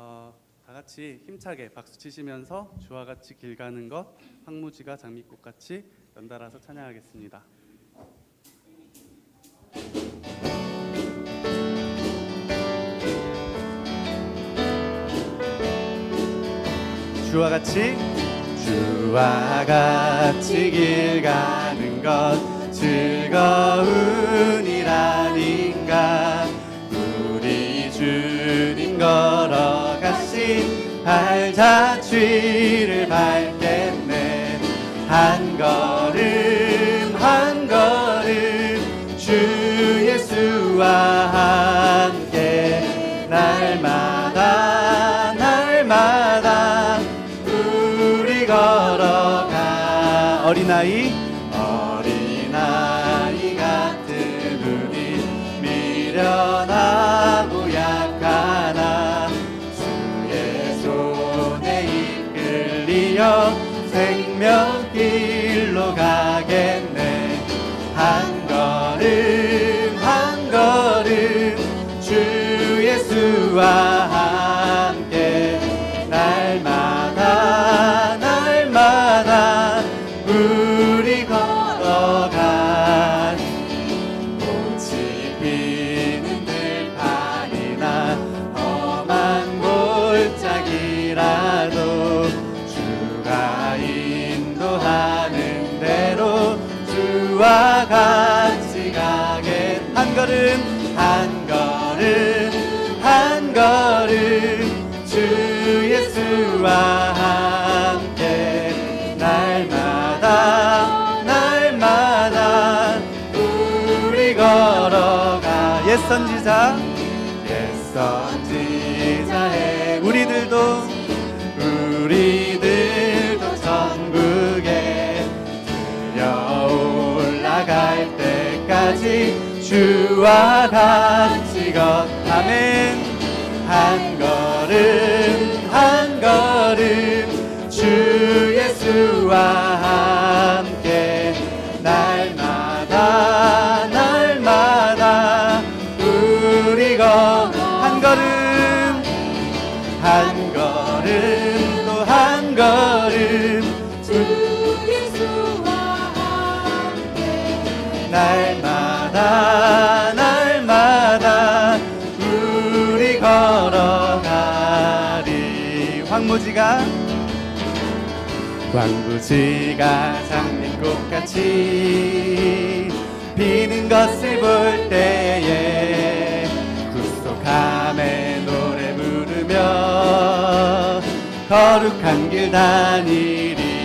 어, 다 같이 힘차게 박수 치시면서 주와 같이 길 가는 것 황무지가 장미꽃 같이 연달아서 찬양하겠습니다. 주와 같이 주와 같이 길 가는 것 즐거운 발자취를 밟겠네. 한 걸음 한 걸음 주 예수와 함께 날마다 날마다 우리 걸어가 어린아이 걸음 한 걸음 한 걸음 주 예수와 함께 날마다 날마다 우리 걸어가. 옛 선지자. 옛 선지자의 우리들도 우리들도 천국에 들려 올라갈 때까지 주와 같이 걷다면 한 걸음 한 걸음 주 예수와 함께 날마다 날마다 우리 걸한 걸음 한 걸음 또 한 걸음 주 예수와 함께 날마다 날마다 우리 걸어가리. 황무지가 광부지가 장미꽃 같이 피는 것을 볼 때에 구속함에 노래 부르며 거룩한 길 다니리.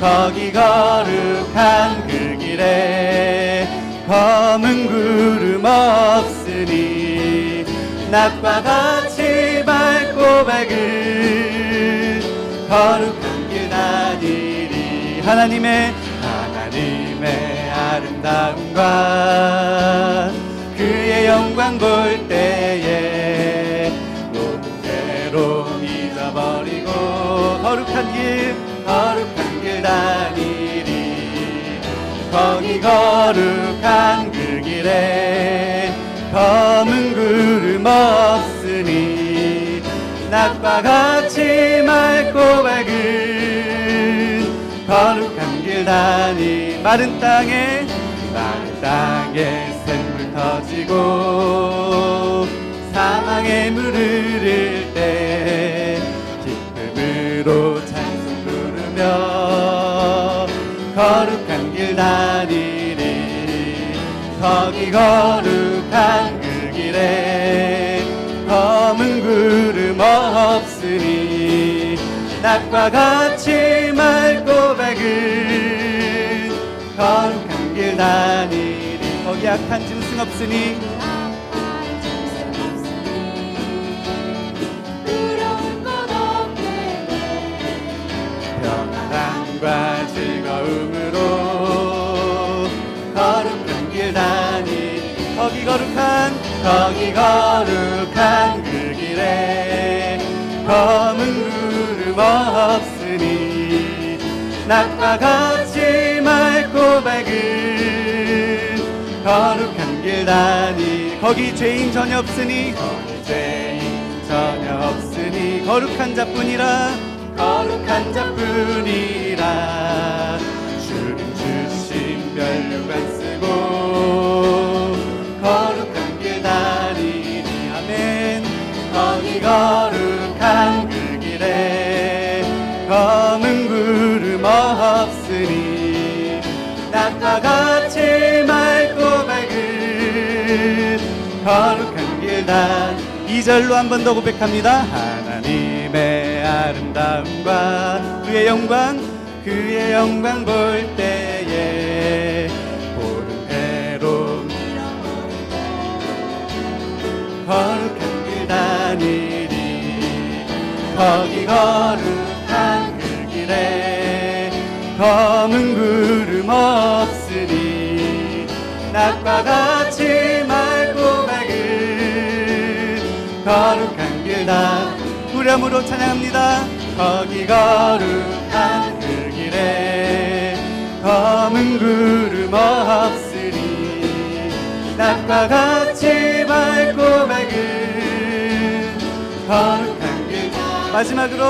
거기 거룩한 그 길에 검은 구름 없으니 낮과 같이 밝고 밝은 거룩한 길 다니리 하나님의 하나님의 아름다움과 그의 영광 볼 때에 모든 괴로움 잊어버리고 거룩한 길 거기 거룩한 그 길에 검은 구름 없으니 낮과 같이 맑고 밝은 거룩한 길 다니 마른 땅에 마른 땅에 샘물 터지고 사망의 물을 때 기쁨으로 거룩한 길 다니리 거기 거룩한 그 길에 검은 구름 없으니 낮과 같이 맑고 밝은 거룩한 길 다니리 거기 악한 짐승 없으니 악한 없으니 즐거움으로 거룩한 길 다니 거기 거룩한 거기 거룩한 그 길에 검은 구름 없으니 낮과 같이 맑고 밝은 거룩한 길 다니 거기 죄인 전혀 없으니 거기 죄인 전혀 거룩한 자뿐이라 거룩한 자뿐이라. 주님 주신 멸류관 쓰고 거룩한 길 다니니 아멘. 거기 거룩한 그 길에 검은 구름 없으니 낮과 같이 맑고 밝은 거룩한 길다 2절로 한 번 더 고백합니다. 하나님의 아름다움과 그의 영광 그의 영광 볼 때에 보는 해로 거룩한 길 다니리 거기 거룩한 그 길에 검은 구름 없으니 낮과 같이 맑고 밝은 거룩한 길 다 후렴으로 찬양합니다. 거기 거룩한 그 길에 검은 구름 없으니 낮과 같이 밝고 밝은 거룩한 길. 마지막으로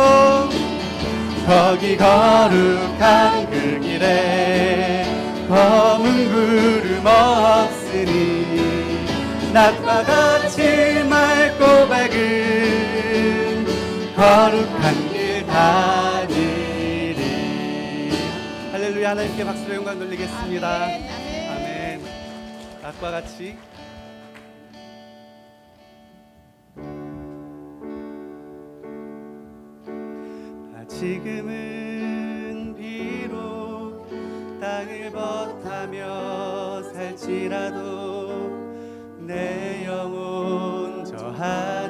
거기 거룩한 그 길에 검은 구름 없으니 낮과 같이 맑고 밝은 거룩한 길 다니리 할렐루야 하나님께 박수로 영광 돌리겠습니다. 아멘, 아멘. 아멘. 낮과 같이. 아, 지금은 비록 땅을 벗하며 살지라도 내 영혼 저하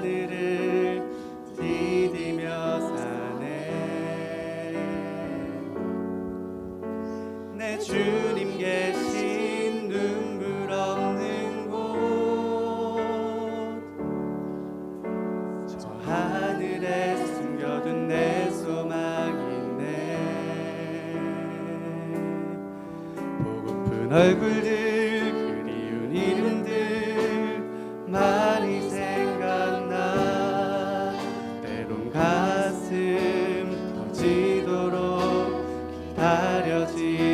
얼굴들 그리운 이름들 많이 생각나. 때론 가슴 터지도록 기다려지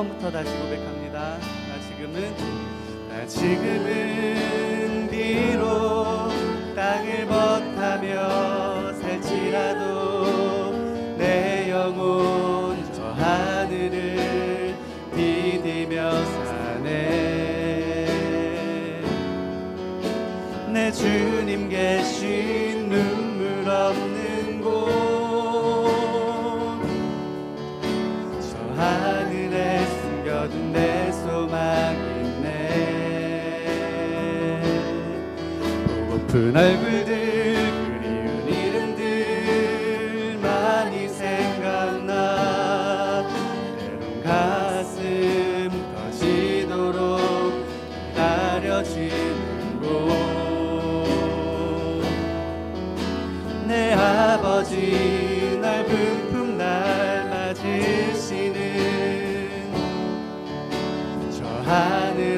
처음부터 다시 고백합니다. 나 지금은 나 지금은 비록 땅을 벗하며 살지라도 내 영혼 저 하늘을 디디며 사네. 내 주님 계신 눈 보고픈 얼굴들 그리운 이름들 많이 생각나 때론 가슴 터지도록 기다려지는 곳 내 아버지 넓은 품날 맞으시는 저 하늘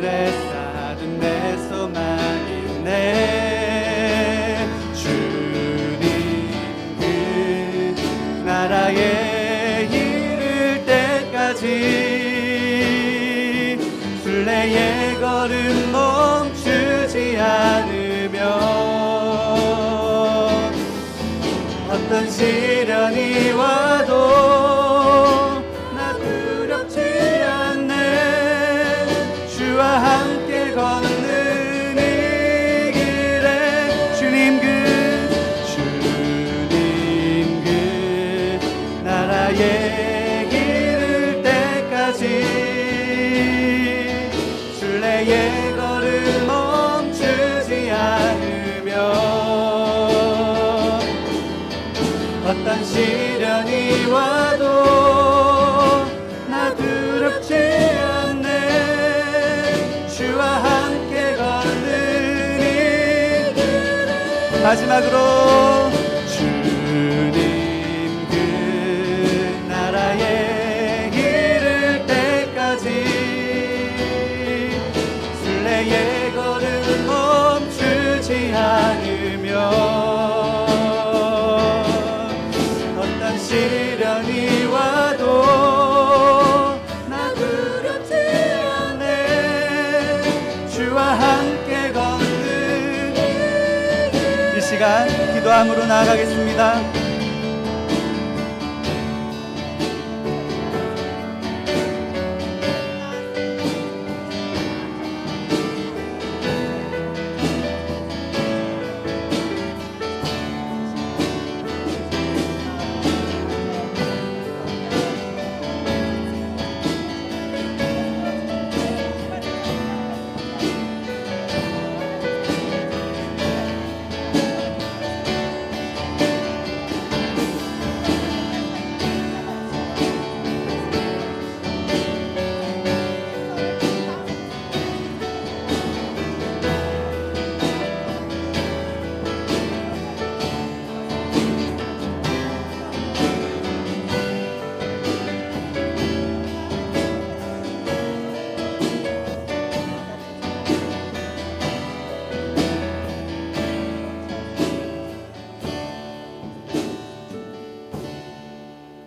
어떤 시련이 와도 나 두렵지 않네. 주와 함께 걷는 이 길에 주님 그 주님 그 나라의 길을 때까지. 순례의 마지막으로 주님 그 나라에 이를 때까지 순례의 걸음 멈추지 않으면 어떤 시련이 와도 함께 걷는 이 시간 기도함으로 나아가겠습니다